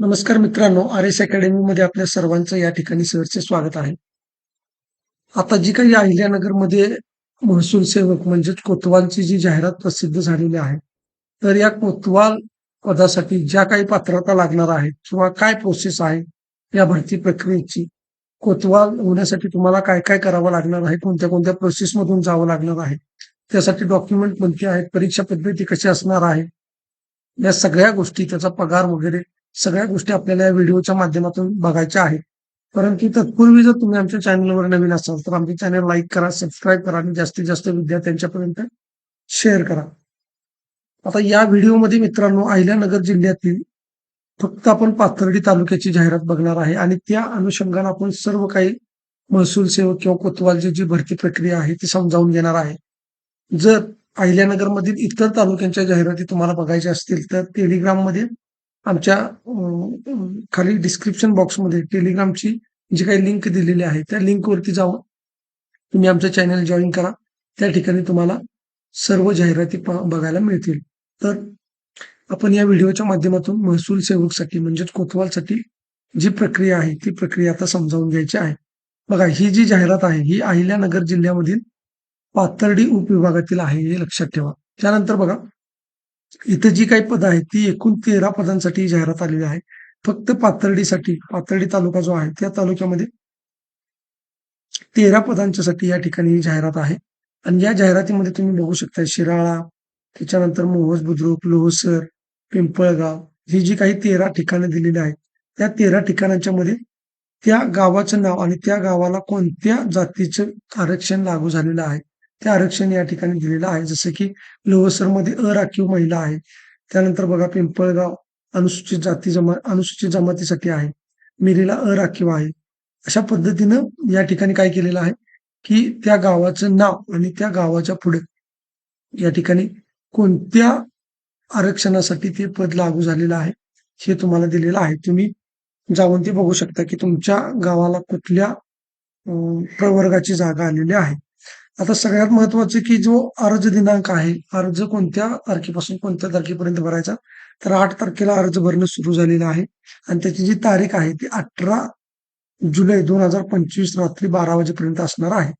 नमस्कार मित्रांनो R S academy मध्ये आपल्या सर्वांचं या ठिकाणी सहर्ष स्वागत आहे. आता जी काही अहिल्यानगरमध्ये महसूल सेवक म्हणजेच कोतवालची जी जाहिरात प्रसिद्ध झालेली आहे तर या कोतवाल पदासाठी ज्या काही पात्रता लागणार आहेत किंवा काय प्रोसेस आहे या भरती प्रक्रियेची कोतवाल होण्यासाठी तुम्हाला काय काय करावं लागणार आहे कोणत्या कोणत्या प्रोसेस मधून जावं लागणार आहे त्यासाठी डॉक्युमेंट कोणते आहेत परीक्षा पद्धती कशी असणार आहे या सगळ्या गोष्टी त्याचा पगार वगैरे सगळ्या गोष्टी आपल्याला या व्हिडिओच्या माध्यमातून बघायच्या आहेत. परंतु तत्पूर्वी जर तुम्ही आमच्या चॅनलवर नवीन असाल तर आमचे चॅनल लाईक करा सबस्क्राईब करा आणि जास्तीत जास्त विद्यार्थ्यांच्यापर्यंत शेअर करा. आता या व्हिडिओमध्ये मित्रांनो अहिल्यानगर जिल्ह्यातील फक्त आपण पाथर्डी तालुक्याची जाहिरात बघणार आहे आणि त्या अनुषंगाने आपण सर्व काही महसूल सेवक किंवा कोतवालची जी भरती प्रक्रिया आहे ती समजावून घेणार आहे. जर अहिल्यानगरमधील इतर तालुक्यांच्या जाहिराती तुम्हाला बघायच्या असतील तर टेलिग्राममध्ये आमच्या खाली डिस्क्रिप्शन बॉक्समध्ये टेलिग्रामची जी काही लिंक दिलेली आहे त्या लिंकवरती जाऊन तुम्ही आमचं चॅनल जॉईन करा. त्या ठिकाणी तुम्हाला सर्व जाहिराती बघायला मिळतील. तर आपण या व्हिडिओच्या माध्यमातून महसूल सेवकसाठी म्हणजेच कोतवालसाठी जी प्रक्रिया आहे ती प्रक्रिया आता समजावून घ्यायची आहे. बघा ही जी जाहिरात आहे ही अहिल्यानगर जिल्ह्यामधील पाथर्डी उपविभागातील आहे हे लक्षात ठेवा. त्यानंतर बघा इथं जी काही पदं आहेत ती एकूण तेरा पदांसाठी जाहिरात आलेली आहे. फक्त पाथर्डीसाठी पाथर्डी तालुका जो आहे त्या तालुक्यामध्ये तेरा पदांच्यासाठी या ठिकाणी जाहिरात आहे. आणि या जाहिरातीमध्ये तुम्ही बघू शकता शिराळा त्याच्यानंतर मोहज बुद्रुक लोहसर पिंपळगाव ही जी काही तेरा ठिकाणं दिलेली आहेत त्या तेरा ठिकाणांच्या मध्ये त्या गावाचं नाव आणि त्या गावाला कोणत्या जातीचं आरक्षण लागू झालेलं आहे ते आरक्षण या ठिकाणी दिलेलं आहे. जसं की लोहसरमध्ये अराखीव महिला आहे. त्यानंतर बघा पिंपळगाव अनुसूचित जाती जमा अनुसूचित जमातीसाठी आहे. मिरीला अराखीव आहे. अशा पद्धतीनं या ठिकाणी काय केलेलं आहे की त्या गावाचं नाव आणि त्या गावाच्या पुढे या ठिकाणी कोणत्या आरक्षणासाठी ते पद लागू झालेलं आहे हे तुम्हाला दिलेलं आहे. तुम्ही जाऊन ते बघू शकता की तुमच्या गावाला कुठल्या प्रवर्गाची जागा आलेली आहे. आता सगळ्यात महत्वाचं की जो अर्ज दिनांक आहे अर्ज कोणत्या तारखेपासून कोणत्या तारखेपर्यंत भरायचा? तर आठ तारखेला अर्ज भरणं सुरू झालेलं आहे आणि त्याची जी तारीख आहे ती अठरा जुलै दोन हजार पंचवीस रात्री बारा वाजेपर्यंत असणार आहे.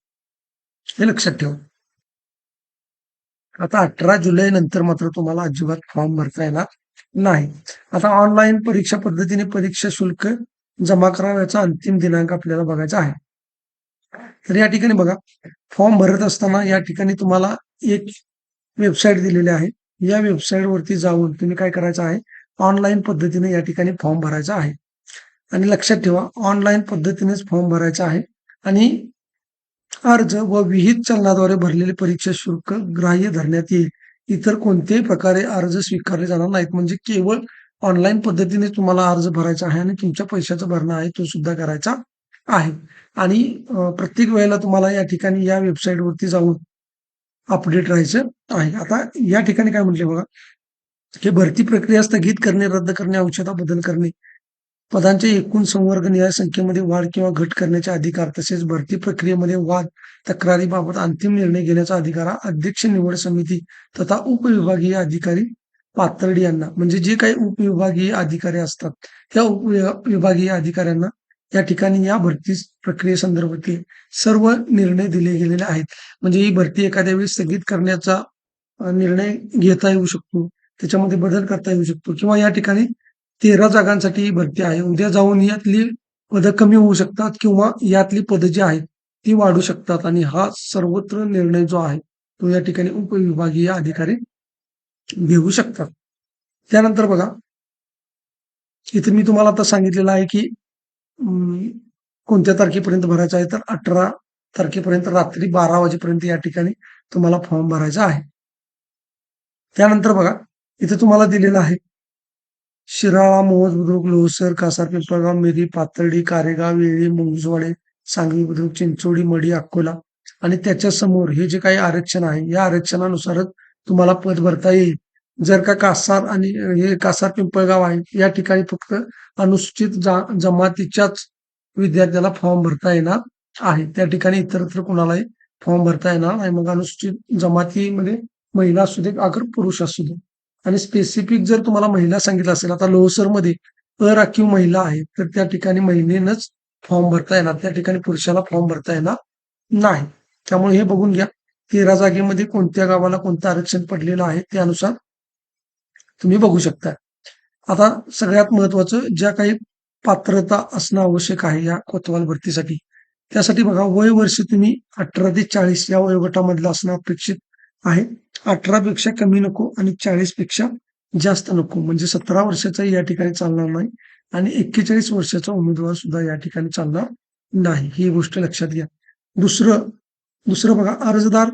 हे लक्षात ठेवा. आता अठरा जुलै नंतर मात्र तुम्हाला अजिबात फॉर्म भरता येणार नाही. आता ऑनलाईन परीक्षा पद्धतीने परीक्षा शुल्क जमा करावयाचा अंतिम दिनांक आपल्याला बघायचा आहे. तर या ठिकाणी बघा फॉर्म भरत असताना या ठिकाणी तुम्हाला एक वेबसाईट दिलेली आहे. या वेबसाईटवरती जाऊन तुम्ही काय करायचं आहे? ऑनलाईन पद्धतीने या ठिकाणी फॉर्म भरायचा आहे. आणि लक्षात ठेवा ऑनलाईन पद्धतीनेच फॉर्म भरायचा आहे. आणि अर्ज व विहित चलनाद्वारे भरलेले परीक्षा शुल्क ग्राह्य धरण्यात येईल. इतर कोणत्याही प्रकारे अर्ज स्वीकारले जाणार नाहीत. म्हणजे केवळ ऑनलाईन पद्धतीने तुम्हाला अर्ज भरायचा आहे आणि तुमच्या पैशाचं भरणं आहे तो सुद्धा करायचा आहे. आणि प्रत्येक वेळेला तुम्हाला या ठिकाणी या वेबसाईट वरती जाऊन अपडेट राहायचं आहे. आता या ठिकाणी काय म्हटले बघा की भरती प्रक्रिया स्थगित करणे रद्द करणे औषधा बदल करणे पदांचे एकूण संवर्गनीय संख्येमध्ये वाढ किंवा घट करण्याचे अधिकार तसेच भरती प्रक्रियेमध्ये वाद तक्रारीबाबत अंतिम निर्णय घेण्याचा अधिकार हा अध्यक्ष निवड समिती तथा उपविभागीय अधिकारी पातर्डी यांना. म्हणजे जे काही उपविभागीय अधिकारी असतात त्या उपविभागीय अधिकाऱ्यांना या ठिकाणी या भरती प्रक्रियेसंदर्भातील सर्व निर्णय दिले गेलेले आहेत. म्हणजे ही भरती एखाद्या वेळी स्थगित करण्याचा निर्णय घेता येऊ शकतो त्याच्यामध्ये बदल करता येऊ शकतो किंवा या ठिकाणी तेरा जागांसाठी ही भरती आहे. उद्या जाऊन यातली पदं कमी होऊ शकतात किंवा यातली पदं जी आहेत ती वाढू शकतात आणि हा सर्वत्र निर्णय जो आहे तो या ठिकाणी उपविभागीय अधिकारी घेऊ शकतात. त्यानंतर बघा इथे मी तुम्हाला आता सांगितलेलं आहे की कोणत्या तारखेपर्यंत भरायचा आहे? तर अठरा तारखेपर्यंत रात्री बारा वाजेपर्यंत या ठिकाणी तुम्हाला फॉर्म भरायचा आहे. त्यानंतर बघा इथे तुम्हाला दिलेलं आहे. शिराळा मोहोज बुद्रुक लोहसर कासार पिंपळगाव मिरी पातळी कारेगाव वेळी मुंगजवाडे सांगली बुद्रुक चिंचोडी मडी अकोला आणि त्याच्यासमोर हे जे काही आरक्षण आहे या आरक्षणानुसारच तुम्हाला पद भरता येईल. जर का कासार आणि हे कासार पिंपळगाव आहे या ठिकाणी फक्त अनुसूचित जा- जमातीच्याच विद्यार्थ्याला फॉर्म भरता येणार आहे. त्या ठिकाणी इतरत्र कुणालाही फॉर्म भरता येणार नाही. मग अनुसूचित जमातीमध्ये महिला असू दे अगर पुरुष असू दे. आणि स्पेसिफिक जर तुम्हाला महिला सांगितलं असेल आता लोहसरमध्ये अराखीव महिला आहे तर त्या ठिकाणी महिलेनंच फॉर्म भरता येणार. त्या ठिकाणी पुरुषाला फॉर्म भरता येणार नाही. त्यामुळे हे बघून घ्या तेरा जागेमध्ये कोणत्या गावाला कोणतं आरक्षण पडलेलं आहे त्यानुसार तुम्ही बघू शकता. आता सगळ्यात महत्वाचं ज्या काही पात्रता असणं आवश्यक आहे या कोतवाल भरतीसाठी त्यासाठी बघा वय वर्ष तुम्ही अठरा ते चाळीस या वयोगटामधलं असणं अपेक्षित आहे. अठरा पेक्षा कमी नको आणि चाळीसपेक्षा जास्त नको म्हणजे सतरा वर्षाचा या ठिकाणी चालणार नाही आणि एक्केचाळीस वर्षाचा उमेदवार सुद्धा या ठिकाणी चालणार नाही. ही गोष्ट लक्षात घ्या. दुसरं दुसरं बघा अर्जदार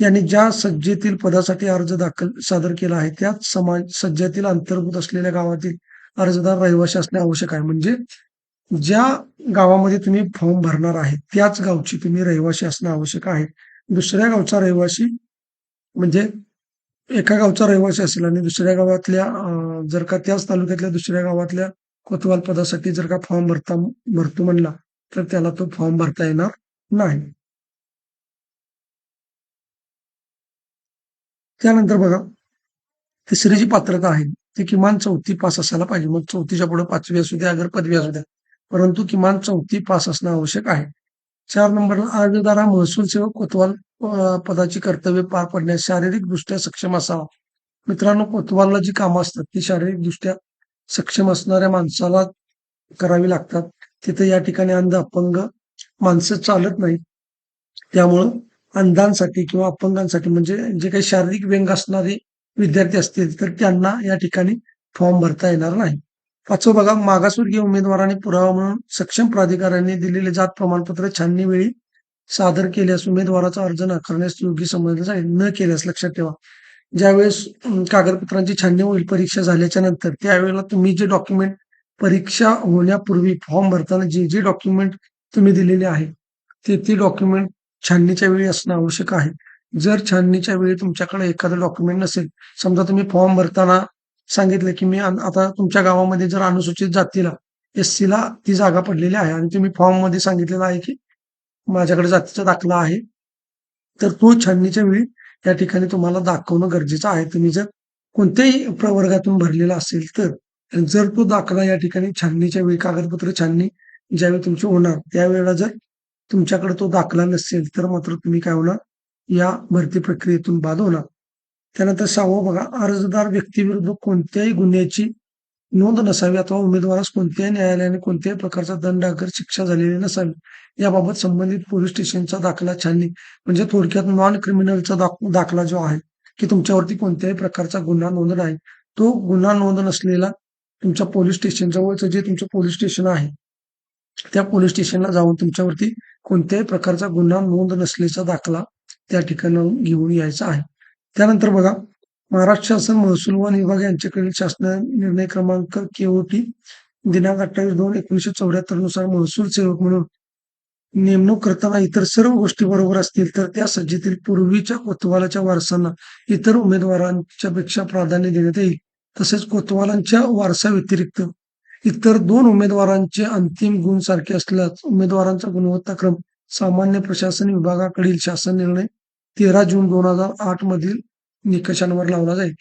यांनी ज्या सज्जेतील पदासाठी अर्ज दाखल सादर केला आहे त्याच समाज सज्जातील अंतर्भूत असलेल्या गावातील अर्जदार रहिवासी असणे आवश्यक आहे. म्हणजे ज्या गावामध्ये तुम्ही फॉर्म भरणार आहे त्याच गावची तुम्ही रहिवाशी असणं आवश्यक आहे. दुसऱ्या गावचा रहिवासी म्हणजे एका गावचा रहिवासी असेल आणि दुसऱ्या गावातल्या जर का त्याच तालुक्यातल्या दुसऱ्या गावातल्या कोतवाल पदासाठी जर का फॉर्म भरता भरतो म्हणला तर त्याला तो फॉर्म भरता येणार नाही. त्यानंतर बघा तिसरी जी पात्रता आहे ती किमान चौथी पास असायला पाहिजे. मग चौथीच्या पुढे पाचवी असू द्या अगर पदवी असू द्या. परंतु किमान चौथी पास असणं आवश्यक आहे. चार नंबरला अर्जदार हा महसूल सेवक कोतवाल पदाची कर्तव्य पार पडण्यास शारीरिक दृष्ट्या सक्षम असावा. मित्रांनो कोतवालला जी कामं असतात ती शारीरिक दृष्ट्या सक्षम असणाऱ्या माणसाला करावी लागतात. तिथे या ठिकाणी अंध अपंग माणसं चालत नाही त्यामुळं अंधांसाठी किंवा अपंगांसाठी म्हणजे जे काही शारीरिक व्यंग असणारे विद्यार्थी असतील तर त्यांना या ठिकाणी फॉर्म भरता येणार नाही. पाचवं बघा मागासवर्गीय उमेदवारांनी पुरावा म्हणून सक्षम प्राधिकाऱ्यांनी दिलेले जात प्रमाणपत्र छाननी वेळी सादर केल्यास उमेदवाराचा अर्ज नाकारण्यास योग्य समजलं जाईल न केल्यास लक्षात ठेवा. ज्यावेळेस कागदपत्रांची छाननी होईल परीक्षा झाल्याच्यानंतर त्यावेळेला तुम्ही जे डॉक्युमेंट परीक्षा होण्यापूर्वी फॉर्म भरताना जे जे डॉक्युमेंट तुम्ही दिलेले आहे ते ते डॉक्युमेंट छाननीच्या वेळी असणं आवश्यक आहे. जर छाननीच्या वेळी तुमच्याकडे एखादं डॉक्युमेंट नसेल समजा तुम्ही फॉर्म भरताना सांगितलं की मी आता तुमच्या गावामध्ये जर अनुसूचित जातीला एस सीला ती जागा पडलेली आहे आणि तुम्ही फॉर्ममध्ये सांगितलेलं आहे की माझ्याकडे जातीचा दाखला आहे तर तो छाननीच्या वेळी या ठिकाणी तुम्हाला दाखवणं गरजेचं आहे. तुम्ही जर कोणत्याही प्रवर्गातून भरलेला असेल तर जर तो दाखला या ठिकाणी छाननीच्या वेळी कागदपत्र छाननी ज्यावेळी तुमची होणार त्यावेळेला जर तुमच्याकडे तो दाखला नसेल तर मात्र तुम्ही काय होणार? या भरती प्रक्रियेतून बाद होणार. त्यानंतर सहावं बघा अर्जदार व्यक्तीविरुद्ध कोणत्याही गुन्ह्याची नोंद नसावी अथवा उमेदवारास कोणत्याही न्यायालयाने कोणत्याही प्रकारचा दंड अगर शिक्षा झालेली नसावी. याबाबत संबंधित पोलीस स्टेशनचा दाखला छाननी म्हणजे थोडक्यात नॉन क्रिमिनलचा दाखला जो आहे की तुमच्यावरती कोणत्याही प्रकारचा गुन्हा नोंद नाही. तो गुन्हा नोंद नसलेला तुमच्या पोलीस स्टेशन जवळचं जे तुमचं पोलीस स्टेशन आहे त्या पोलीस स्टेशनला जाऊन तुमच्यावरती कोणत्याही प्रकारचा गुन्हा नोंद नसल्याचा दाखला त्या ठिकाणी घेऊन यायचा आहे. त्यानंतर बघा महाराष्ट्र शासन महसूल वन विभाग यांच्याकडील शासन निर्णय क्रमांक केओटी दिनांक अठ्ठावीस दोन एकोणीशे चौऱ्याहत्तरनुसार महसूल सेवक म्हणून नेमणूक करताना इतर सर्व गोष्टी बरोबर असतील तर त्या सज्जेतील पूर्वीच्या कोतवालाच्या वारसांना इतर उमेदवारांच्या पेक्षा प्राधान्य देण्यात येईल. तसेच कोतवालांच्या वारसा व्यतिरिक्त इतर दोन उमेदवारांचे अंतिम गुण सारखे असल्यास उमेदवारांचा गुणवत्ताक्रम सामान्य प्रशासन विभागाकडील शासन निर्णय तेरा जून दोन हजार आठ मधील निकषांवर लावला जाईल.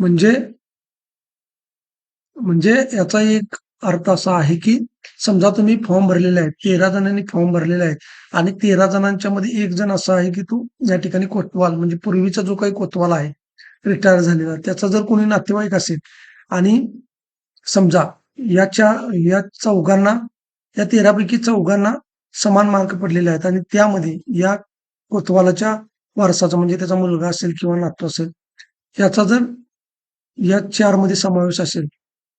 म्हणजे म्हणजे याचा एक अर्थ असा आहे की समजा तुम्ही फॉर्म भरलेले आहे तेरा जणांनी फॉर्म भरलेला आहे आणि तेरा जणांच्या मध्ये एक जण असा आहे की तो या ठिकाणी कोतवाल म्हणजे पूर्वीचा जो काही कोतवाल आहे रिटायर झालेला त्याचा जर कोणी नातेवाईक असेल आणि समजा याच्या या चौघांना या तेरापैकी चौघांना समान मार्क पडलेले आहेत. आणि त्यामध्ये या कोतवालाच्या वारसाचा म्हणजे त्याचा मुलगा असेल किंवा नातू असेल याचा जर या चारमध्ये समावेश असेल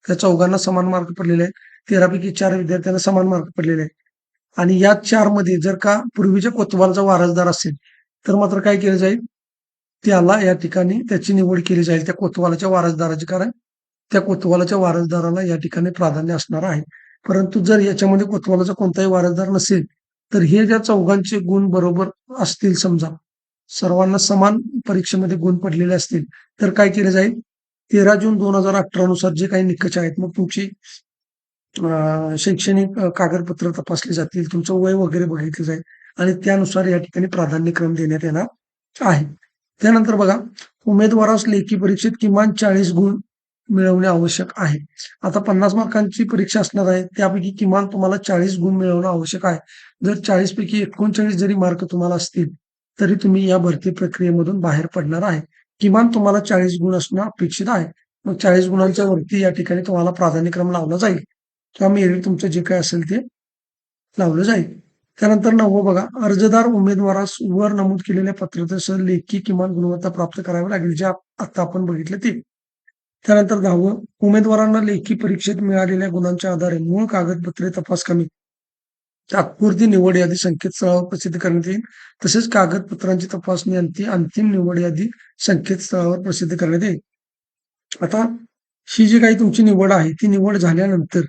त्या चौघांना समान मार्क पडलेले आहेत. तेरापैकी चार विद्यार्थ्यांना समान मार्क पडलेले आहेत. आणि या चारमध्ये जर का पूर्वीच्या कोतवालचा वारसदार असेल तर मात्र काय केलं जाईल? त्याला या ठिकाणी त्याची निवड केली जाईल त्या कोतवालाच्या वारसदाराची. कारण त्या कोतवालाच्या वारसदाराला या ठिकाणी प्राधान्य असणार आहे. परंतु जर याच्यामध्ये कोतवालाचा कोणताही वारसदार नसेल तर हे ज्या चौघांचे गुण बरोबर असतील समजा सर्वांना समान परीक्षेमध्ये गुण पडलेले असतील तर काय केलं जाईल? तेरा जून दोन हजार अठरा नुसार जे काही निकष आहेत मग तुमची शैक्षणिक कागदपत्र तपासली जातील तुमचं वय वगैरे बघितलं जाईल आणि त्यानुसार या ठिकाणी प्राधान्यक्रम देण्यात येणार आहे. त्यानंतर बघा उमेदवारास लेखी परीक्षेत किमान चाळीस गुण मिळवणे आवश्यक आहे. आता पन्नास मार्कांची परीक्षा असणार आहे त्यापैकी किमान तुम्हाला चाळीस गुण मिळवणं आवश्यक आहे. जर चाळीस पैकी एकोणचाळीस जरी मार्क तुम्हाला असतील तरी तुम्ही या भरती प्रक्रियेमधून बाहेर पडणार आहे. किमान तुम्हाला चाळीस गुण असणं अपेक्षित आहे. मग चाळीस गुणांच्या वरती या ठिकाणी तुम्हाला प्राधान्यक्रम लावला जाईल. किंवा मेरिट तुमचं जे काय असेल ते लावलं जाईल. त्यानंतर नववं बघा अर्जदार उमेदवारास वर नमूद केलेल्या पत्रतेसह लेखी किमान गुणवत्ता प्राप्त करावी लागेल जे आता आपण बघितले ते. त्यानंतर दहावं उमेदवारांना लेखी परीक्षेत मिळालेल्या गुणांच्या आधारे मूळ कागदपत्रे तपास कमी. तात्पुरती निवड यादी संकेतस्थळावर प्रसिद्ध करण्यात येईल. तसेच कागदपत्रांची तपासणी अंती अंतिम निवड यादी संकेतस्थळावर प्रसिद्ध करण्यात येईल. आता ही जी काही तुमची निवड आहे ती निवड झाल्यानंतर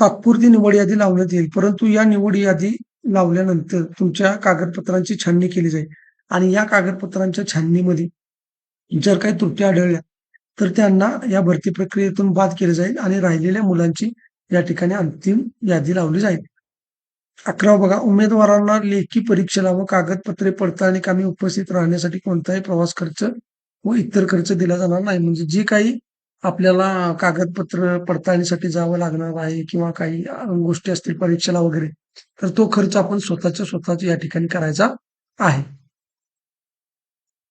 तात्पुरती निवड यादी लावण्यात येईल. परंतु या निवड यादी लावल्यानंतर तुमच्या कागदपत्रांची छाननी केली जाईल. आणि या कागदपत्रांच्या छाननीमध्ये जर काही त्रुटी आढळल्या तर त्यांना या भरती प्रक्रियेतून बाद केले जाईल आणि राहिलेल्या मुलांची या ठिकाणी अंतिम यादी लावली जाईल. अकरा बघा उमेदवारांना लेखी परीक्षेला व कागदपत्रे पडताळणी कामी उपस्थित राहण्यासाठी कोणताही प्रवास खर्च व इतर खर्च दिला जाणार नाही. म्हणजे जे काही आपल्याला कागदपत्र पडताळणीसाठी जावं लागणार आहे किंवा काही गोष्टी असतील परीक्षेला वगैरे तर तो खर्च आपण स्वतःच्या स्वतःच या ठिकाणी करायचा आहे.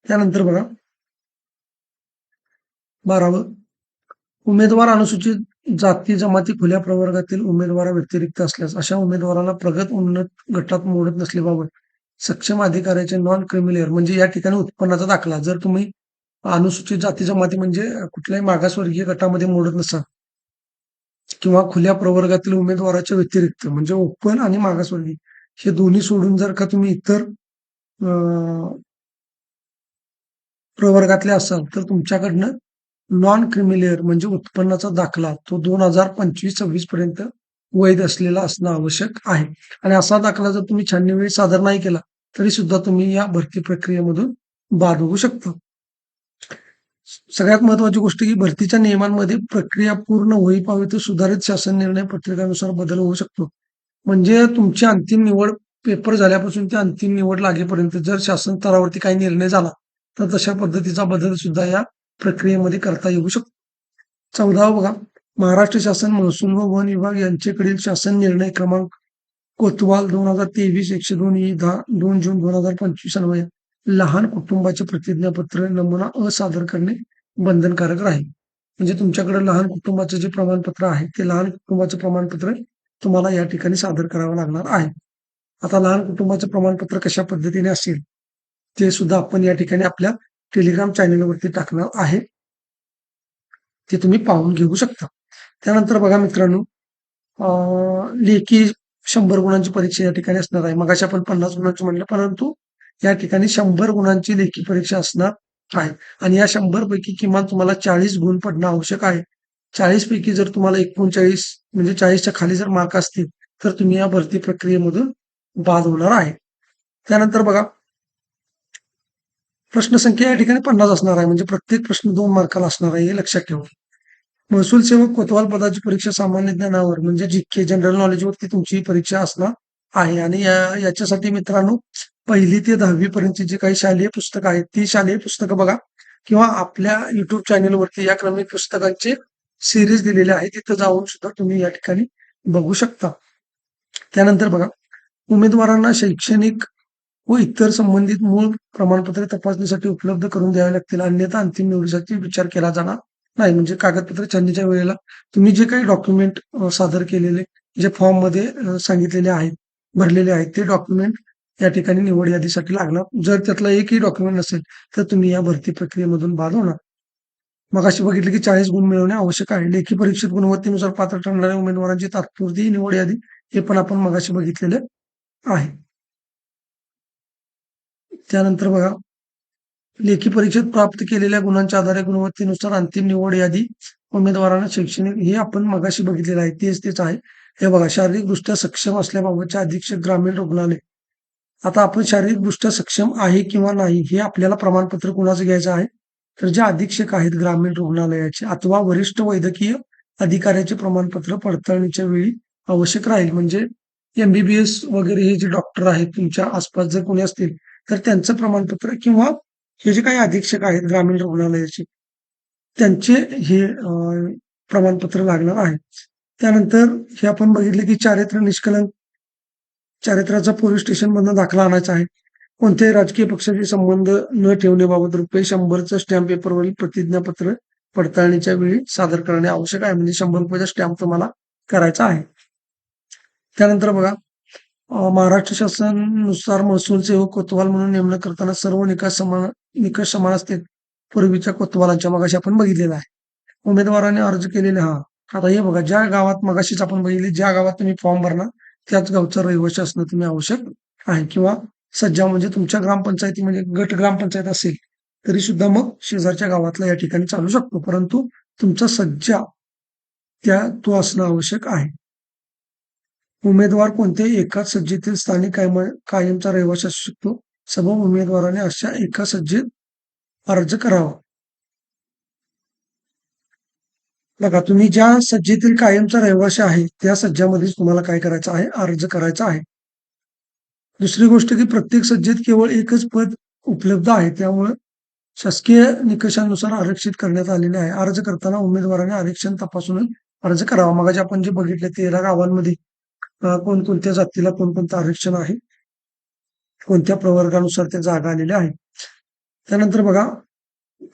त्यानंतर बघा बारावं. उमेदवार अनुसूचित जाती जमाती खुल्या प्रवर्गातील उमेदवारा व्यतिरिक्त असल्यास अशा उमेदवाराला प्रगत उन्नत गटात मोडत नसल्याबाबत सक्षम अधिकाऱ्याचे नॉन क्रिमिलेअर म्हणजे या ठिकाणी उत्पन्नाचा दाखला. जर तुम्ही अनुसूचित जाती जमाती म्हणजे कुठल्याही मागासवर्गीय गटामध्ये मोडत नसाल किंवा खुल्या प्रवर्गातील उमेदवाराच्या व्यतिरिक्त म्हणजे ओपन आणि मागासवर्गीय हे दोन्ही सोडून जर का तुम्ही इतर प्रवर्गातले असाल तर तुमच्याकडनं नॉन क्रिमिलेअर म्हणजे उत्पन्नाचा दाखला तो दोन हजार पंचवीस सव्वीस पर्यंत वैध असलेला असणं आवश्यक आहे. आणि असा दाखला जर तुम्ही छाननी वेळी सादर नाही केला तरी सुद्धा तुम्ही या भरती प्रक्रियेमधून बाद होऊ शकता. सगळ्यात महत्वाची गोष्ट की भरतीच्या नियमांमध्ये प्रक्रिया पूर्ण होई पावी तर सुधारित शासन निर्णय पत्रिकानुसार बदल होऊ शकतो. म्हणजे तुमची अंतिम निवड पेपर झाल्यापासून ते अंतिम निवड लागेपर्यंत जर शासन स्तरावरती काही निर्णय झाला तर तशा पद्धतीचा बदल सुद्धा या प्रक्रियेमध्ये करता येऊ शकतो. चौदा बघा महाराष्ट्र शासन महसूल व वन विभाग यांच्याकडील शासन निर्णय क्रमांक कोतवाल दोन हजार तेवीस एकशे दोन दहा दोन जून दोन हजार पंचवीस अन्वये लहान कुटुंबाचे प्रतिज्ञापत्र नमुना असादर करणे बंधनकारक राहील. म्हणजे तुमच्याकडे लहान कुटुंबाचं जे प्रमाणपत्र आहे ते लहान कुटुंबाचं प्रमाणपत्र तुम्हाला या ठिकाणी सादर करावं लागणार आहे. आता लहान कुटुंबाचं प्रमाणपत्र कशा पद्धतीने असेल ते सुद्धा आपण या ठिकाणी आपल्या टेलिग्राम चॅनेलवरती टाकणार आहे. ते तुम्ही पाहून घेऊ शकता. त्यानंतर बघा मित्रांनो लेखी शंभर गुणांची परीक्षा या ठिकाणी असणार आहे. मगाशी आपण पन्नास गुणांची म्हणलं परंतु या ठिकाणी शंभर गुणांची लेखी परीक्षा असणार आहे. आणि या शंभर पैकी किमान तुम्हाला चाळीस गुण पडणं आवश्यक आहे. चाळीस पैकी जर तुम्हाला एकोणचाळीस म्हणजे चाळीसच्या खाली जर मार्क असतील तर तुम्ही या भरती प्रक्रियेमधून बाद होणार आहे. त्यानंतर बघा प्रश्नसंख्या या ठिकाणी पन्नास असणार आहे. म्हणजे प्रत्येक प्रश्न दोन मार्काला असणार आहे हे लक्षात ठेवा. महसूल सेवक कोतवाल पदाची परीक्षा सामान्य ज्ञानावर म्हणजे जी जनरल नॉलेजवरती तुमची परीक्षा असणार आहे. आणि याच्यासाठी मित्रांनो पहिली ते दहावी पर्यंतची जी काही शालेय पुस्तकं आहेत ती शालेय पुस्तकं बघा. किंवा आपल्या युट्यूब चॅनेलवरती या क्रमिक पुस्तकांचे सिरीज दिलेले आहे तिथं जाऊन सुद्धा तुम्ही या ठिकाणी बघू शकता. त्यानंतर बघा उमेदवारांना शैक्षणिक व इतर संबंधित मूळ प्रमाणपत्रे तपासणीसाठी उपलब्ध करून द्यावे लागतील. अन्यथा अंतिम निवडीसाठी विचार केला जाणार नाही. म्हणजे कागदपत्र छाननीच्या वेळेला तुम्ही जे काही डॉक्युमेंट सादर केलेले जे फॉर्ममध्ये सांगितलेले आहेत भरलेले आहेत ते डॉक्युमेंट या ठिकाणी निवड यादीसाठी लागणार. जर त्यातला एकही डॉक्युमेंट नसेल तर तुम्ही या भरती प्रक्रियेमधून बाद होणार. मग अशी बघितलं की चाळीस गुण मिळवणे आवश्यक आहे. लेखी परीक्षेत गुणवत्तेनुसार पात्र ठरणाऱ्या उमेदवारांची तात्पुरती निवड यादी हे पण आपण मगाशी बघितलेले आहे. त्यानंतर बघा लेखी परीक्षेत प्राप्त केलेल्या गुणांच्या आधारे गुणवत्तेनुसार अंतिम निवड यादी उमेदवारांना शैक्षणिक हे आपण मगाशी बघितलेलं आहे तेच तेच आहे. हे बघा शारीरिकदृष्ट्या सक्षम असल्याबाबतचे अधीक्षक ग्रामीण रुग्णालय. आता आपण शारीरिकदृष्ट्या सक्षम आहे किंवा नाही हे आपल्याला प्रमाणपत्र कुणाचं घ्यायचं आहे? तर जे अधीक्षक आहेत ग्रामीण रुग्णालयाचे अथवा वरिष्ठ वैद्यकीय अधिकाऱ्याचे प्रमाणपत्र पडताळणीच्या वेळी आवश्यक राहील. म्हणजे एमबीबीएस वगैरे हे जे डॉक्टर आहेत तुमच्या आसपास जर कोणी असतील तर त्यांचं प्रमाणपत्र किंवा हे जे काही अधीक्षक आहेत ग्रामीण रुग्णालयाचे त्यांचे हे प्रमाणपत्र लागणार आहे. त्यानंतर हे आपण बघितले की चारित्र्य निष्कलन चारित्र्याचा पोलीस स्टेशन मधून दाखला आणायचा आहे. कोणत्याही राजकीय पक्षाशी संबंध न ठेवण्याबाबत रुपये शंभरचं स्टॅम्प पेपरवरील प्रतिज्ञापत्र पडताळणीच्या वेळी सादर करणे आवश्यक आहे. म्हणजे शंभर रुपयाचा स्टॅम्प तुम्हाला करायचा आहे. त्यानंतर बघा महाराष्ट्र शासनानुसार महसूल सेवक कोतवाल म्हणून नेमणूक करताना सर्व निकास समान निकष समान असतील पूर्वीच्या कोतवालांच्या मगाशी आपण बघितलेला आहे. उमेदवाराने अर्ज केलेले हा. आता हे बघा ज्या गावात मगाशीच आपण बघितले ज्या गावात तुम्ही फॉर्म भरणार त्याच गावचा रहिवासी असणं तुम्ही आवश्यक आहे. किंवा सज्जा म्हणजे तुमच्या ग्रामपंचायती म्हणजे गट ग्रामपंचायत असेल तरी सुद्धा मग शेजारच्या गावातला या ठिकाणी चालू शकतो. परंतु तुमचा सज्जा त्या तो असणं आवश्यक आहे. उमेदवार कोणत्याही एकाच सज्जेतील स्थानिक कायम कायमचा रहिवासी असू शकतो. सर्व उमेदवाराने अशा एका सज्जेत अर्ज करावा. बघा तुम्ही ज्या सज्जेतील कायमचा रहिवासी आहे त्या सज्जामध्येच तुम्हाला काय करायचं आहे? अर्ज करायचा आहे. दुसरी गोष्ट की प्रत्येक सज्जेत केवळ एकच पद उपलब्ध आहे त्यामुळे शासकीय निकषानुसार आरक्षित करण्यात आलेले आहे. अर्ज करताना उमेदवाराने आरक्षण तपासून अर्ज करावा. मग आपण जे बघितले तेरा गावांमध्ये कोणकोणत्या जातीला कोणकोणतं आरक्षण आहे? कोणत्या प्रवर्गानुसार त्या जागा आलेल्या आहेत? त्यानंतर बघा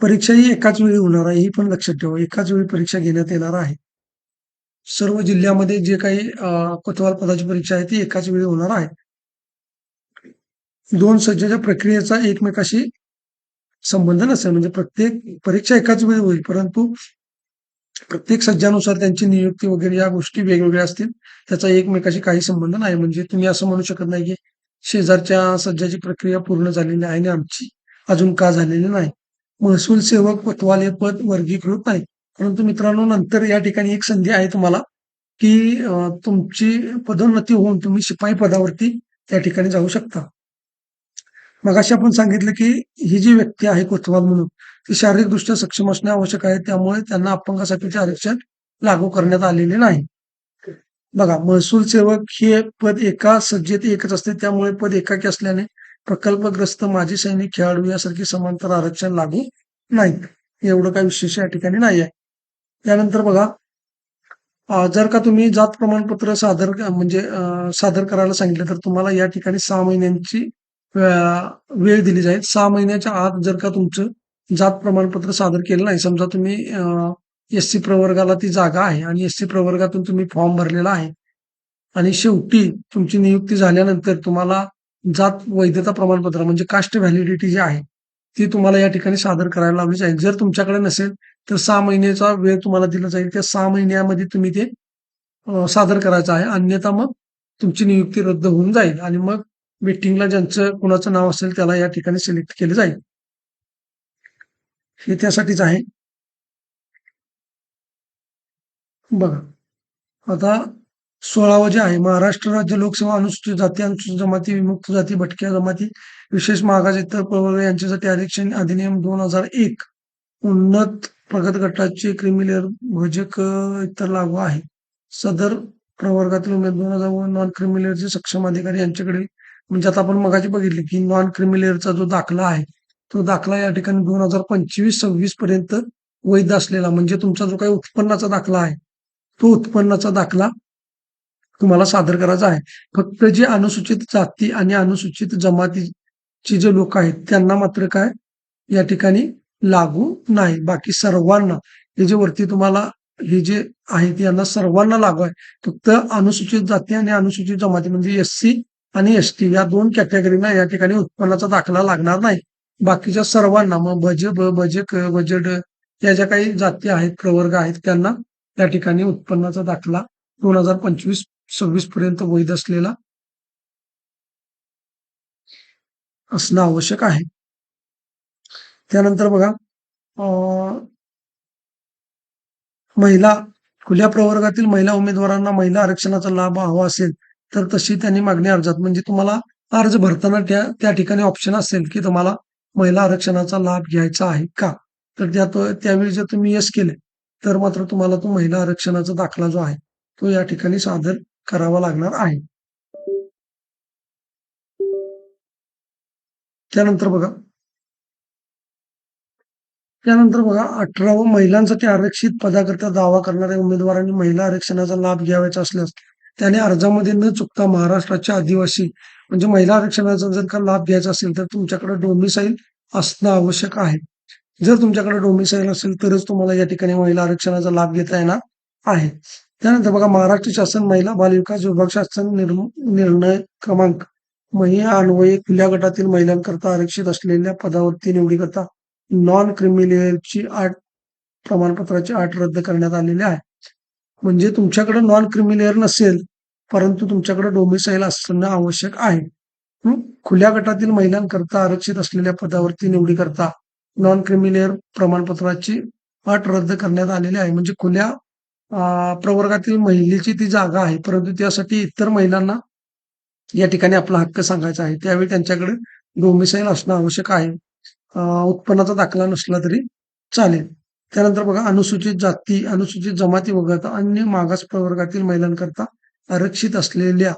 परीक्षा ही एकाच वेळी होणार आहे ही पण लक्षात ठेवा. एकाच वेळी परीक्षा घेण्यात येणार आहे. सर्व जिल्ह्यामध्ये जे काही कोतवाल पदाची परीक्षा आहे ती एकाच वेळी होणार आहे. दोन सज्जाच्या प्रक्रियेचा एकमेकाशी संबंध नसेल म्हणजे प्रत्येक परीक्षा एकाच वेळी होईल परंतु प्रत्येक सज्जानुसार त्यांची नियुक्ती वगैरे या गोष्टी वेगवेगळ्या असतील. त्याचा एकमेकाशी काही संबंध नाही. म्हणजे तुम्ही असं म्हणू शकत नाही की शेजारच्या सज्जाची प्रक्रिया पूर्ण झालेली आहे आणि आमची अजून का झालेली नाही. महसूल सेवक कोतवाल हे पद वर्गीकृत नाही. परंतु मित्रांनो नंतर या ठिकाणी एक संधी आहे तुम्हाला की तुमची पदोन्नती होऊन तुम्ही शिपाई पदावरती त्या ठिकाणी जाऊ शकता. मगाशी आपण सांगितलं की ही जी व्यक्ती आहे कोतवाल म्हणून ती शारीरिकदृष्ट्या सक्षम असणे आवश्यक आहे. त्यामुळे त्यांना अपंगासाठीचे आरक्षण लागू करण्यात आलेले नाही. बघा महसूल सेवक हे पद एका सज्जेत एकच असते. त्यामुळे पद एकाकी असल्याने प्रकल्पग्रस्त माजी सैनिक खेळाडू यासारखी समांतर आरक्षण लागू नाही एवढं काही विशेष या ठिकाणी नाही आहे त्यानंतर बघा जर का तुम्ही जात प्रमाणपत्र सादर म्हणजे सादर करायला सांगितलं तर तुम्हाला या ठिकाणी सहा महिन्यांची वेळ दिली जाईल. सहा महिन्याच्या आत जर का तुमचं जात प्रमाणपत्र सादर केलं नाही. समजा तुम्ही एस सी प्रवर्गाला ती जागा आहे आणि एस सी प्रवर्गातून तुम्ही फॉर्म भरलेला आहे आणि शेवटी तुमची नियुक्ती झाल्यानंतर तुम्हाला जात वैधता प्रमाणपत्र म्हणजे कास्ट व्हॅलिडिटी जी आहे ती तुम्हाला या ठिकाणी सादर करायला लावली जाईल. जर तुमच्याकडे नसेल तर सहा महिन्याचा वेळ तुम्हाला दिला जाईल. त्या सहा महिन्यामध्ये तुम्ही ते सादर करायचं आहे. अन्यथा मग तुमची नियुक्ती रद्द होऊन जाईल आणि मग मीटिंगला ज्यांचं कुणाचं नाव असेल त्याला या ठिकाणी सिलेक्ट केले जाईल. हे त्यासाठीच आहे. बघा. आता सोळावं जे आहे महाराष्ट्र राज्य लोकसेवा अनुसूचित जाती अनुसूचित जमाती विमुक्त जाती भटक्या जमाती विशेष मागास इतर प्रवर्ग यांच्यासाठी आरक्षण अधिनियम दोन हजार एक उन्नत प्रगत गटाचे क्रिमिलेअर भोजक इतर लागू आहे. सदर प्रवर्गातील उमेदवार दोन हजार नॉन क्रिमिलेअरचे सक्षम अधिकारी यांच्याकडे म्हणजे आता आपण मगाची बघितले की नॉन क्रिमिलेअरचा जो दाखला आहे तो दाखला या ठिकाणी दोन हजार पंचवीस सव्वीस पर्यंत वैध असलेला म्हणजे तुमचा जो काही उत्पन्नाचा दाखला आहे तो उत्पन्नाचा दाखला तुम्हाला सादर करायचा आहे. फक्त जे अनुसूचित जाती आणि अनुसूचित जमातीचे जे लोक आहेत त्यांना मात्र काय या ठिकाणी लागू नाही. बाकी सर्वांना हे जे वरती तुम्हाला हे जे आहे ते यांना सर्वांना लागू आहे. फक्त अनुसूचित जाती आणि अनुसूचित जमाती म्हणजे एस सी आणि एस टी या दोन कॅटेगरीना या ठिकाणी उत्पन्नाचा दाखला लागणार नाही. बाकीच्या सर्वांना मग भज ब भज क भज ड या ज्या काही जाती आहेत प्रवर्ग आहेत त्यांना त्या ठिकाणी उत्पन्नाचा दाखला दोन हजार पंचवीस सव्वीस पर्यंत वैध असलेला असणं आवश्यक आहे. त्यानंतर बघा महिला खुल्या प्रवर्गातील महिला उमेदवारांना महिला आरक्षणाचा लाभ हवा असेल तर तशी त्यांनी मागणी अर्जात म्हणजे तुम्हाला अर्ज भरताना त्या त्या ठिकाणी ऑप्शन असेल की तुम्हाला महिला आरक्षणाचा लाभ घ्यायचा आहे का? तर त्या त्यावेळी जर तुम्ही यस केले तर मात्र तुम्हाला तो महिला आरक्षणाचा दाखला जो आहे तो या ठिकाणी सादर करावा लागणार आहे. त्यानंतर बघा. त्यानंतर बघा अठरावं महिलांसाठी आरक्षित पदाकरता दावा करणाऱ्या उमेदवारांनी महिला आरक्षणाचा लाभ घ्यावायचा असल्यास त्याने अर्जामध्ये न चुकता महाराष्ट्राच्या आदिवासी म्हणजे महिला आरक्षणाचा जर का लाभ घ्यायचा असेल तर तुमच्याकडे डोमिसाईल असणं आवश्यक आहे. जर तुमच्याकडे डोमिसाईल असेल तरच तुम्हाला या ठिकाणी महिला आरक्षणाचा लाभ घेता येणार आहे. त्यानंतर बघा महाराष्ट्र शासन महिला बालविकास विभाग शासन निर्णय क्रमांक महिला अन्वये खुल्या गटातील महिलांकरता आरक्षित असलेल्या पदावरती निवडीकरता नॉन क्रिमिलेअरची आठ प्रमाणपत्राची अट रद्द करण्यात आलेली आहे. म्हणजे तुमच्याकडे नॉन क्रिमिलेअर नसेल परंतु तुमच्याकडे डोमिसाईल असणं आवश्यक आहे. खुल्या गटातील महिलांकरता आरक्षित असलेल्या पदावरती निवडीकरता नॉन क्रिमिलेअर प्रमाणपत्राची अट रद्द करण्यात आलेली आहे. म्हणजे खुल्या प्रवर्गातील महिलेची ती जागा आहे. परंतु त्यासाठी इतर महिलांना या ठिकाणी आपला हक्क सांगायचा आहे. त्यावेळी त्यांच्याकडे डोमिसाईल असणं आवश्यक आहे. उत्पन्नाचा दाखला नसला तरी चालेल. त्यानंतर बघा अनुसूचित जाती अनुसूचित जमाती वगळता अन्य मागास प्रवर्गातील महिलांकरता आरक्षित असलेल्या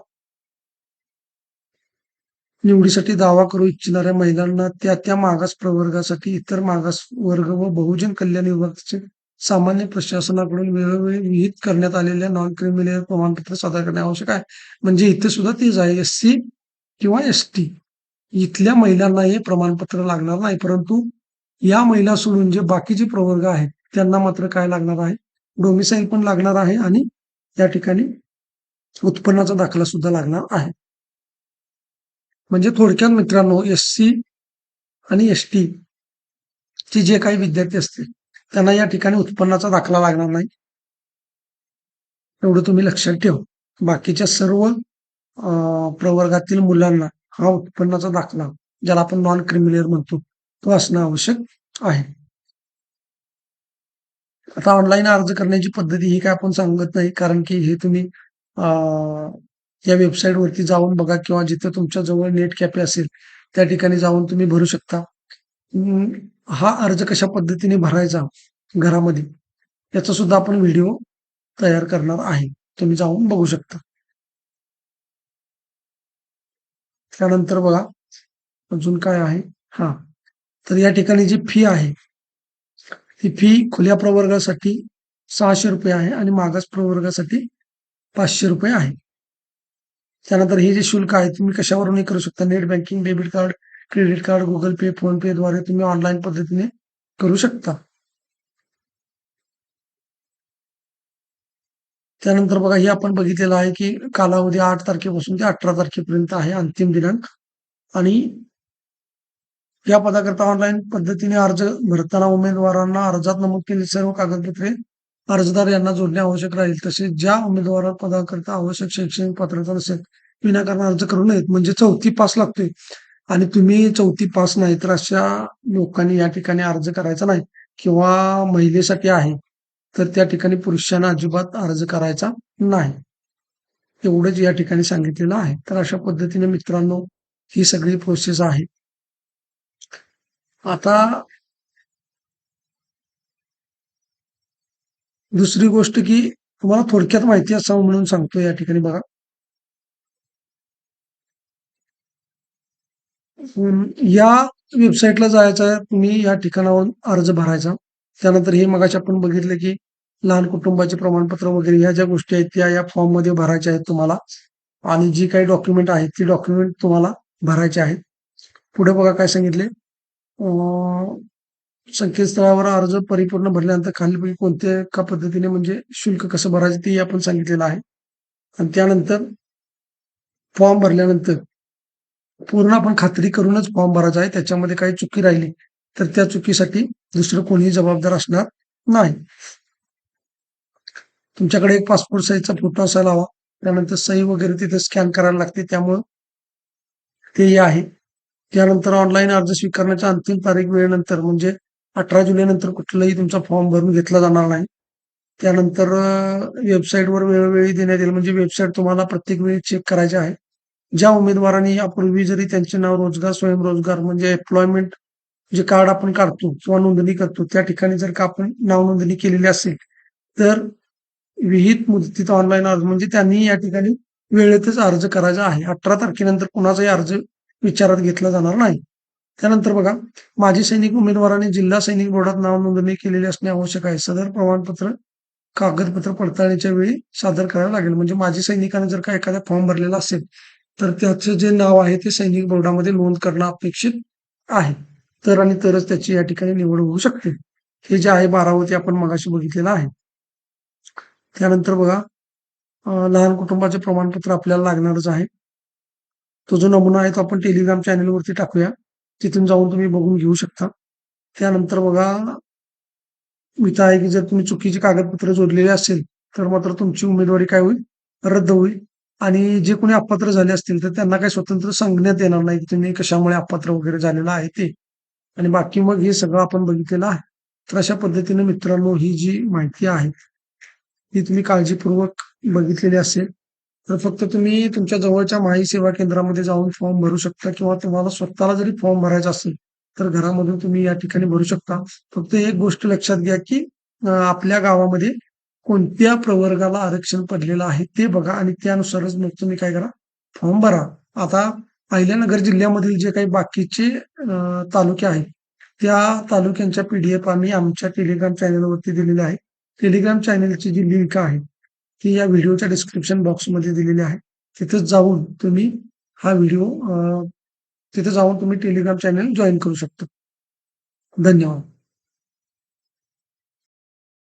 निवडीसाठी दावा करू इच्छिणाऱ्या महिलांना त्या त्या मागास प्रवर्गासाठी इतर मागास वर्ग व बहुजन कल्याण विभागाचे सामान्य प्रशासनाकडून वेळोवेळी विहित करण्यात आलेल्या नॉन क्रिमिनल प्रमाणपत्र सादर करणे आवश्यक आहे. म्हणजे इथे सुद्धा तेच आहे एस सी किंवा एस टी इथल्या महिलांना हे प्रमाणपत्र लागणार नाही परंतु या महिला सोडून जे बाकीचे प्रवर्ग आहेत त्यांना मात्र काय लागणार आहे? डोमिसाईल पण लागणार आहे आणि या ठिकाणी उत्पन्नाचा दाखला सुद्धा लागणार आहे. म्हणजे थोडक्यात मित्रांनो एस सी आणि एस टी चे जे काही विद्यार्थी असतील त्यांना या ठिकाणी उत्पन्नाचा दाखला लागणार नाही. एवढं तुम्ही लक्षात ठेवा. बाकीच्या सर्व प्रवर्गातील मुलांना हा उत्पन्नाचा दाखला ज्याला आपण नॉन क्रिमिलियर म्हणतो तो असणं आवश्यक आहे. आता ऑनलाईन अर्ज करण्याची पद्धती ही काय आपण सांगत नाही कारण की हे तुम्ही या वेबसाईट वरती जाऊन बघा किंवा जिथे तुमच्या जवळ नेट कॅफे असेल त्या ठिकाणी जाऊन तुम्ही भरू शकता. हा अर्ज कशा पद्धतीने भरायचा घरामध्ये याचा सुद्धा आपण व्हिडिओ तयार करणार आहे. तुम्ही जाऊन बघू शकता. त्यानंतर बघा अजून काय आहे? हा तर या ठिकाणी जी फी आहे ती फी खुल्या प्रवर्गासाठी सहाशे रुपये आहे आणि मागास प्रवर्गासाठी पाचशे रुपये आहे. त्यानंतर हे जे शुल्क आहे, तुम्ही कशावरूनही करू शकता? Net banking debit card credit card Google Pay PhonePe द्वारे तुम्ही ऑनलाईन पद्धतीने करू शकता. त्यानंतर बघा, हे आपण बघितलेलं आहे की कालावधी आठ तारखेपासून ते अठरा तारखेपर्यंत आहे अंतिम दिनांक. आणि या पदाकरता ऑनलाईन पद्धतीने अर्ज़ भरताना उमेदवारांना अर्जात नमूद केलेली सर्व कागदपत्रे अर्जदार यांना जोडणे आवश्यक राहील. तसेच ज्या उमेदवार पदाकरता आवश्यक शैक्षणिक पात्रता नसेल विनाकारण अर्ज करू नयेत. म्हणजे चौथी पास लागतोय. आणि तुम्ही चौथी पास नाही तर अशा लोकांनी या ठिकाणी अर्ज करायचा नाही किंवा महिलेसाठी आहे तर त्या ठिकाणी पुरुषांना अजिबात अर्ज करायचा नाही. एवढंच या ठिकाणी सांगितलेलं आहे. तर अशा पद्धतीने मित्रांनो ही सगळी प्रोसेस आहे. आता दुसरी गोष्ट की तुम्हाला थोडक्यात माहिती असावं म्हणून सांगतो या ठिकाणी बघा. या वेबसाईटला जायचं आहे तुम्ही या ठिकाणावरून अर्ज भरायचा. त्यानंतर हे मगाशी आपण बघितलं की लहान कुटुंबाचे प्रमाणपत्र वगैरे ह्या ज्या गोष्टी आहेत त्या या फॉर्ममध्ये भरायच्या आहेत तुम्हाला. आणि जी काही डॉक्युमेंट आहेत ती डॉक्युमेंट तुम्हाला भरायचे आहेत. पुढे बघा काय सांगितले. संकेतस्थळावर अर्ज परिपूर्ण भरल्यानंतर खालीलपैकी कोणत्या का पद्धतीने म्हणजे शुल्क कसं भरायचं ते आपण सांगितलेलं आहे. आणि त्यानंतर फॉर्म भरल्यानंतर पूर्ण आपण खात्री करूनच फॉर्म भरायचा आहे. त्याच्यामध्ये काही चुकी राहिली तर त्या चुकीसाठी दुसरं कोणीही जबाबदार असणार नाही. तुमच्याकडे एक पासपोर्ट साईजचा फोटो असायला हवा. त्यानंतर सही वगैरे तिथे स्कॅन करायला लागते. त्यामुळं तेही आहे. त्यानंतर ऑनलाईन अर्ज स्वीकारण्याच्या अंतिम तारीख वेळेनंतर म्हणजे अठरा जुलै नंतर कुठलाही तुमचा फॉर्म भरून घेतला जाणार नाही. त्यानंतर वेबसाईटवर वेळोवेळी देण्यात येईल. म्हणजे वेबसाईट तुम्हाला प्रत्येक वेळी चेक करायचे आहे. ज्या उमेदवारांनी यापूर्वी जरी त्यांचे नाव रोजगार स्वयंरोजगार म्हणजे एम्प्लॉयमेंट जे कार्ड आपण काढतो किंवा नोंदणी करतो त्या ठिकाणी जर का आपण नाव नोंदणी केलेली असेल तर विहित मुदतीत ऑनलाईन अर्ज म्हणजे त्यांनी या ठिकाणी वेळेतच अर्ज करायचा आहे. अठरा तारखेनंतर कुणाचाही अर्ज विचारात घेतला जाणार नाही. त्यानंतर बघा माजी सैनिक उमेदवारांनी जिल्हा सैनिक बोर्डात नाव नोंदणी केलेली असणे आवश्यक आहे. सदर प्रमाणपत्र कागदपत्र पडताळणीच्या वेळी सादर करावे लागेल. म्हणजे माजी सैनिकाने जर का एखादा फॉर्म भरलेला असेल तर त्याचं जे नाव आहे ते सैनिक बोर्डामध्ये नोंद करणं अपेक्षित आहे. तर आणि तरच त्याची या ठिकाणी निवड होऊ शकते. हे जे आहे बारावती आपण मगाशी बघितलेलं आहे. त्यानंतर बघा लहान कुटुंबाचे प्रमाणपत्र आपल्याला लागणारच आहे. तो जो नमुना आहे तो आपण टेलिग्राम चॅनेलवरती टाकूया. तिथून जाऊन तुम्ही बघून घेऊ शकता. त्यानंतर बघा इथं आहे की जर तुम्ही चुकीची कागदपत्र जोडलेली असेल तर मात्र तुमची उमेदवारी काय होईल? रद्द होईल. आणि जे कोणी अपात्र झाले असतील तर त्यांना काही स्वतंत्र सांगण्यात येणार नाही की तुम्ही कशामुळे अपात्र वगैरे झालेलं आहे ते. आणि बाकी मग हे सगळं आपण बघितलेलं आहे. तर अशा पद्धतीने मित्रांनो ही जी माहिती आहे ती तुम्ही काळजीपूर्वक बघितलेली असेल तर फक्त तुम्ही तुमच्या जवळच्या माई सेवा केंद्रामध्ये जाऊन फॉर्म भरू शकता किंवा तुम्हाला स्वतःला जरी फॉर्म भरायचा असेल तर घरामधून तुम्ही या ठिकाणी भरू शकता. फक्त एक गोष्ट लक्षात घ्या की आपल्या गावामध्ये कोणत्या प्रवर्गाला आरक्षण पडलेलं आहे ते बघा आणि त्यानुसारच मग तुम्ही काय करा फॉर्म भरा. आता अहिल्यानगर जिल्ह्यामधील जे काही बाकीचे तालुके आहेत त्या तालुक्यांच्या पीडीएफ आम्ही आमच्या टेलिग्राम चॅनेलवरती दिलेल्या आहे. टेलिग्राम चॅनेलची जी लिंक आहे ती या व्हिडिओच्या डिस्क्रिप्शन बॉक्समध्ये दिलेली आहे. तिथं जाऊन तुम्ही हा व्हिडिओ तिथे जाऊन तुम्ही टेलिग्राम चॅनल जॉईन करू शकता. धन्यवाद.